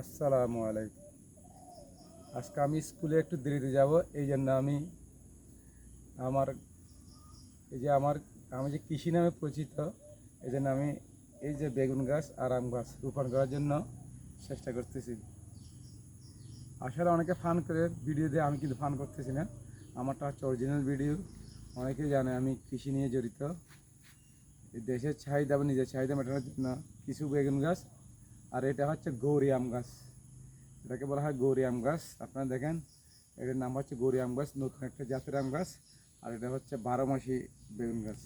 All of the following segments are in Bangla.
আসসালামু আলাইকুম। আজকে আমি স্কুলে একটু দেরিতে যাব, এই জন্য আমি আমার, এই যে আমার, আমি যে কৃষি নামে পরিচিত, এই জন্য আমি এই যে বেগুন গাছ আর আম গাছ রোপণ করার জন্য চেষ্টা করতেছি। আসলে অনেকে ফান করে ভিডিও দিয়ে আমি কিন্তু ফান করতেছি না। আমারটা হচ্ছে অরিজিনাল ভিডিও অনেকেই জানে আমি কৃষি নিয়ে জড়িত। দেশের চাহিদা বা নিজের চাহিদা মেটানোর জন্য কিছু বেগুন গাছ আর এটা হচ্ছে গৌরী আম গাছ। এটাকে বলা হয় গৌরী আম গাছ। আপনারা দেখেন, এটার নাম হচ্ছে গৌরী আম গাছ, নতুন একটা জাতের আম গাছ। আর এটা হচ্ছে বারো মাসি বেগুন গাছ।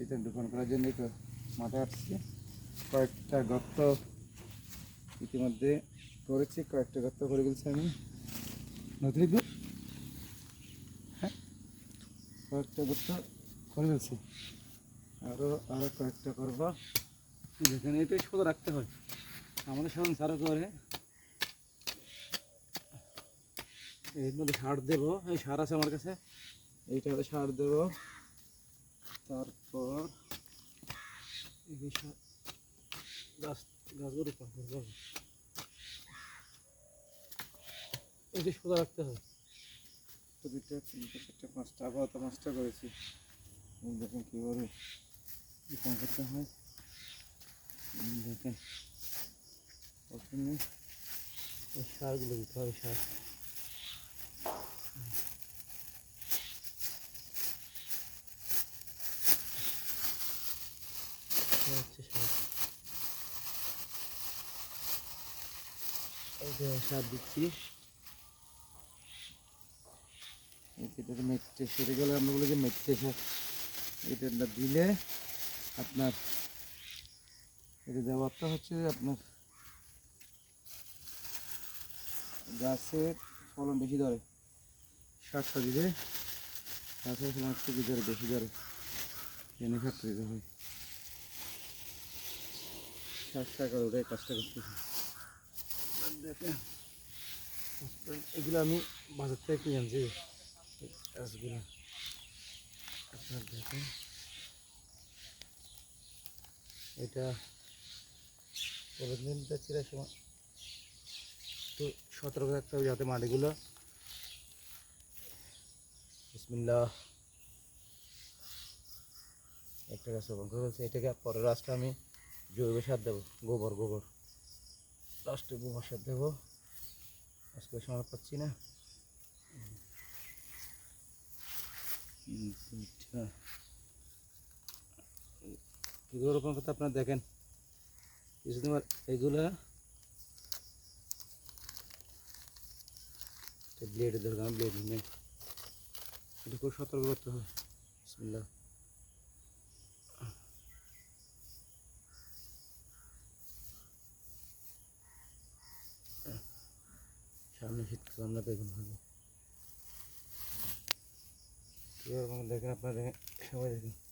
এটা দোকান করার জন্য তো মাথায় আসছে। কয়েকটা গর্ত ইতিমধ্যে করেছি, কয়েকটা গর্ত করে ফেলছি আমি। একটু হ্যাঁ কয়েকটা গর্ত করে ফেলছি। আরও আরও কয়েকটা করব। যেখানে এটাই সোজা রাখতে হয়। আমাদের সাধারণ সারও করে। এর মধ্যে সার দেবো। এই সার আছে আমার কাছে। এইটাতে সার দেবো। তারপর সার, গাছ, গাছগুলো রাখতে হয়। তো দুটো তিনটে, চারটে, পাঁচটা পাঁচটা করেছি। দেখেন কীভাবে রোপণ করতে হয়। দেখেন প্রথমে এই সারগুলো দিতে হবে সার সার দিচ্ছি এটা গেলে আমরা বলি যে মেট্টে সার। এটা দিলে আপনার এটা দেওয়ারটা হচ্ছে আপনার গাছের ফলন বেশি ধরে। সারটা দিলে গাছের ফলন কি ধরে বেশি ধরে। এনে সারটা দিতে হয়। ষাট টাকা ওটাই কাজটা করতেছি। আর দেখেন এগুলো আমি বাজার থেকে কিনে আনছি। গাছগুলো। আপনার দেখেন। এটা পনেরো দিন চিরার সময় তো সতর্ক থাকতে হবে যাতে মাটিগুলো একটা গাছ রোপণ করে এটাকে পরের গাছটা আমি জৈব সার দেবো, গোবর গোবর। লাস্টে গোবর সার দেবো। আজকে সময় পাচ্ছি না। এগুলো রোপণ করতে আপনারা দেখেন। কিছুদিন এগুলা ব্লেডের দরকার ব্লেড এটা খুব সতর্ক করতে হবে। বিসমিল্লাহ। সামনে শীতকাল আমরা বেগুন হবে দেখেন, আপনারা দেখেন, সবাই দেখেন।